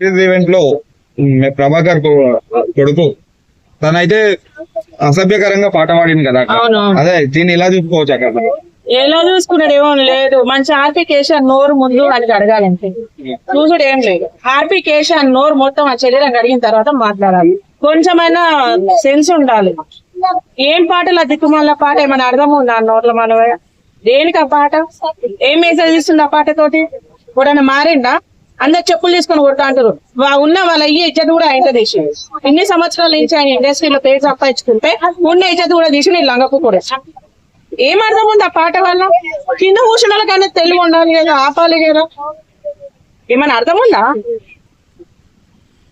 ఈవెంట్లో ప్రభాకర్ కొడుకు. తనైతే అసభ్యకరంగా పాట పాడింది కదా అదే దీన్ని ఇలా చూసుకోవచ్చు అక్కడ? ఎలా చూసుకున్నాడు ఏమో లేదు. మంచి ఆర్పికేషన్ నోరు ముందు అది అడగాలంటే చూసుడు ఏం లేదు. ఆర్పికేషన్ నోరు మొత్తం ఆ శరీరం కడిగిన తర్వాత మాట్లాడాలి. కొంచెమైనా సెన్స్ ఉండాలి. ఏం పాటలు దిక్కుమాల పాట? ఏమైనా అర్థం ఉందా నోట్ల మనవయ్య దేనికి ఆ పాట? ఏం మెసేజ్ ఇస్తుంది ఆ పాటతోటి? కూడా మారిందా అందరు చెప్పులు తీసుకొని కొడతా అంటారు. ఉన్న వాళ్ళ ఈ ఇజ్జత్ కూడా ఆయన తీసి. ఇన్ని సంవత్సరాల నుంచి ఆయన ఇండస్ట్రీలో పేరు సంపాదించుకుంటే ఉన్న ఇజ్జత్ కూడా తీసి నేను లంగకు కూడా. ఏం అర్థం ఉంది ఆ పాట వల్ల? కింద కూర్చున్న వాళ్ళకైనా తెలివి ఉండాలి కదా ఆపాలి కదా. ఏమైనా అర్థం ఉందా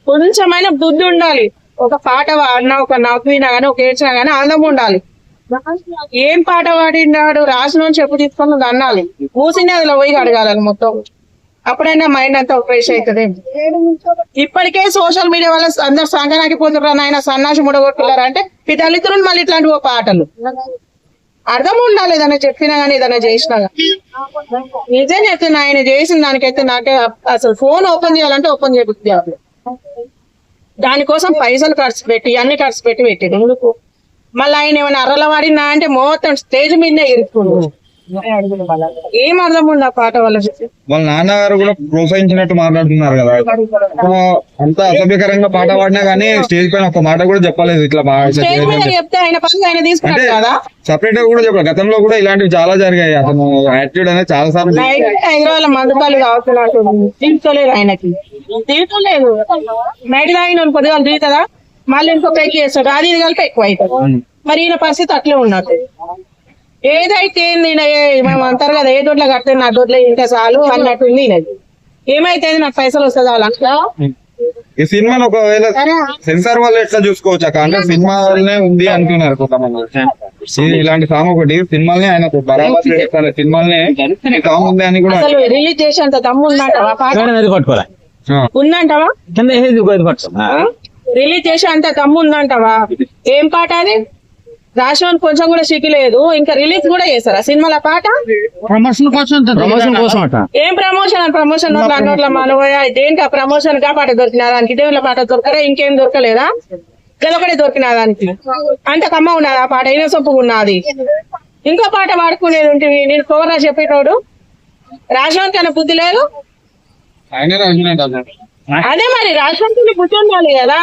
కొంచెమైన బుద్ధి ఉండాలి. ఒక పాట పాడినా ఒక నవ్వినా కానీ ఒక ఏడ్చినా కానీ ఆనందం ఉండాలి. ఏం పాట పాడినాడు రాసిన చెప్పు తీసుకొని అన్నాలి. కూర్చుని అందులో పోయి అడగాలని మొత్తం. అప్పుడైనా మైండ్ అంతా ఫ్రెష్ అవుతుంది ఇప్పటికే సోషల్ మీడియా వల్ల అందరు సంగనాకి పోతున్నారు ఆయన సన్నాసి ముడగొట్టున్నారు అంటే ఈ దళితులు మళ్ళీ ఇట్లాంటి ఓ పాటలు. అర్థం ఉండాలి ఏదైనా చెప్పినా గానీ ఏదైనా చేసినా నిజం చెప్తున్నా ఆయన చేసిన దానికైతే నాకే అసలు ఫోన్ ఓపెన్ చేయాలంటే ఓపెన్ చేయబుద్ది దానికోసం పైసలు ఖర్చు పెట్టి అన్ని ఖర్చు పెట్టి పెట్టింది ఎందుకు మళ్ళీ ఆయన ఏమైనా అర్రల వాడినా అంటే మొత్తం స్టేజ్ మీదనే ఇరుక్కున్నాడు ఏం అర్థం ఉంది ఆ పాట వల్ల వాళ్ళ నాన్నగారు కూడా ప్రోత్సహించినట్టు మాట్లాడుతున్నారు కదా. అంత అసభ్యకరంగా పాట పాడినా కానీ స్టేజ్ పైన ఒక మాట కూడా చెప్పలేదు ఇట్లా. చెప్తే ఆయన పని ఆయన సపరేట్గా కూడా చెప్పాలి. గతంలో కూడా ఇలాంటివి చాలా జరిగాయి. అతను యాటిట్యూడ్ అనేది చాలా సార్లు నైట్ హైదరాబాద్ మందుపాలు కావుతున్నట్టు తీర్చలేదు ఆయనకి. తీర్చలేదు నైట్ తాగిన కొద్దిగా తీరుతుందా మళ్ళీ ఇంకొక అది ఇది కలిపి ఎక్కువ అవుతుంది. మరి ఈయన పరిస్థితి అట్లే ఉన్నట్టు. ఏదైతే మేము అంటారు కదా ఏ దొడ్లో కడితే నా దొడ్లో ఇంకా చాలు అన్నట్టు ఉంది ఈయనది. ఏమైతే నాకు పైసలు వస్తుంది అలా ఈ సినిమాని ఒకవేళ సెన్సార్ వాళ్ళు ఎట్లా చూసుకోవచ్చు అక్క? అంటే సినిమా వల్లనే ఉంది అంటున్నారు కొంతమంది. ఇలాంటి సాంగ్ ఒకటి సినిమాలనే ఆయన బరాబర్ చేస్తారు సినిమాలనే సాంగ్ ఉంది అని కూడా రిలీజ్ చేసేంత దమ్ము ఉందంటవా. ఉందంటవా? రిలీజ్ చేసే అంత దమ్ము ఉందంటవా? ఏం పాట అది? రాష్ట్రానికి కొంచెం కూడా సిగ్గు లేదు. ఇంకా రిలీజ్ కూడా చేస్తారా? సినిమాల పాట? ప్రమోషన్ కోసం ప్రమోషన్ కోసం అట ఏం ప్రమోషన్? అని ప్రమోషన్ నోట్ల నోట్ల మనవయ్య దేనికి ఆ ప్రమోషన్? గా పాట దొరికినా దానికి? దేవుళ్ళ పాట దొరకరా ఇంకేం దొరకలేదా? గదొకటే దొరికినా దానికి? అంత కమ్మ ఉన్నది ఆ పాట అయినా సొప్పుగా ఉన్నది. ఇంకో పాట పాడుకునేది ఉంటుంది నేను కోరా చెప్పేటోడు. రాష్ట్రానికి అన్న బుద్ధి లేదు. అదే మరి రాష్ట్రానికి బుద్ధి ఉండాలి కదా.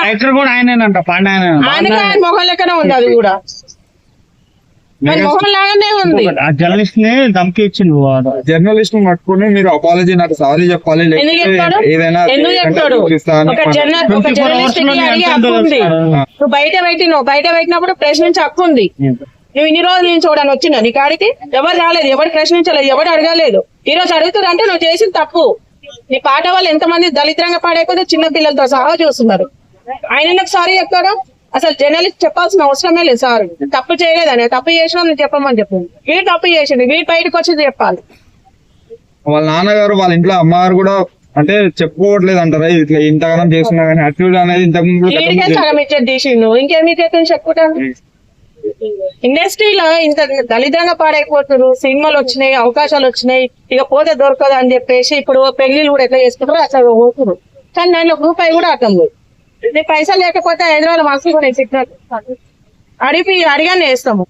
ఆయన. మొహం లెక్కనే ఉంది అది కూడా మరి మొహం లాగానే ఉంది ఆ జర్నలిస్ట్ని ధమ్కి ఇచ్చిండు. జర్నలిస్ట్ పట్టుకుని మీరు అపాలజీ నాకు సారీ చెప్పాలి ఎందుకు లేకపోతే చెప్తాడు ఏదైనా ఎందుకు చెప్తాడు చూపిస్తా అని ఒక జర్న ఒక 24 జర్నలిస్ట్ hours లో కి అడిగే ఎంత హక్కు ఉంది. తెలుస్తాడు? నువ్వు బయట పెట్టినావు బయట పెట్టినప్పుడు ప్రశ్నించే హక్కు ఉంది. నువ్వు ఇన్ని రోజుల నుంచి చూడని వచ్చినా నీ కాడికి ఎవరు రాలేదు ఎవరు ప్రశ్నించలేదు ఎవరు అడగలేదు. ఈ రోజు అడుగుతున్నారు అంటే నువ్వు చేసిన తప్పు. నీ పాట వాళ్ళు ఎంతమంది దళిద్రంగా పాడైపోతే చిన్న పిల్లలతో సహా చూస్తున్నారు. ఆయన ఎందుకు సారీ చెప్తాడు అసలు జర్నలిస్ట్ చెప్పాల్సిన అవసరమే లేదు సార్. తప్పు చేయలేదని తప్పు చేసినా చెప్పమని చెప్పు వీడు తప్పు చేసిండు వీడు బయటకు వచ్చి చెప్పాలి. వాళ్ళ నాన్నగారు వాళ్ళ ఇంట్లో అమ్మగారు కూడా అంటే చెప్పుకోవట్లేదు అంటారా ఇట్లా ఇంతగానం చేస్తున్నా కానీ యాటిట్యూడ్ అనేది ఇంతకు తీసిండు. ఇంకేమి చెప్పుకుంటాను ఇండస్ట్రీలో ఇంత దళిద్రంగా పాడైపోతున్నారు. సినిమాలు వచ్చినాయి అవకాశాలు వచ్చినాయి. ఇక పోతే దొరకదు అని చెప్పేసి ఇప్పుడు పెళ్ళిళ్ళు కూడా ఎట్లా చేసుకుంటారో అట్లా పోతున్నారు కానీ దాంట్లో రూపాయి కూడా అర్థం లేదు. నీ పైసలు లేకపోతే హైదరాబాద్ మనసు సిగ్నల్ అడిపి అడిగానే వేస్తాము